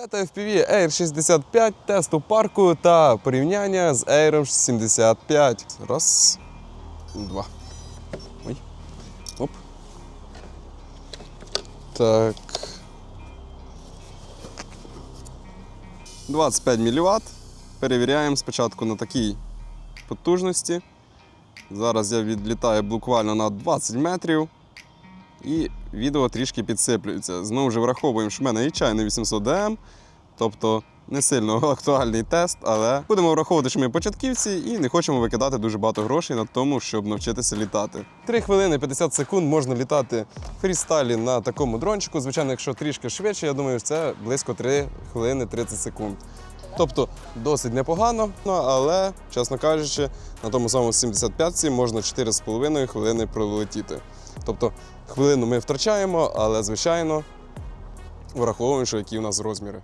Бета FPV Air 65, тест у парку та порівняння з Air 75. Раз, два. Ой. Оп. Так. 25 мВт. Перевіряємо спочатку на такій потужності. Зараз я відлітаю буквально на 20 метрів. І відео трішки підсиплюється. Знову ж враховуємо, що в мене і чайний 800 DM, тобто не сильно актуальний тест, але будемо враховувати, що ми початківці і не хочемо викидати дуже багато грошей на тому, щоб навчитися літати. 3 хвилини 50 секунд можна літати в фрістайлі на такому дрончику. Звичайно, якщо трішки швидше, я думаю, це близько 3 хвилини 30 секунд. Тобто досить непогано, ну, але, чесно кажучи, на тому самому 75-ці можна 4,5 хвилини пролетіти. Тобто хвилину ми втрачаємо, але звичайно враховуємо, що які у нас розміри.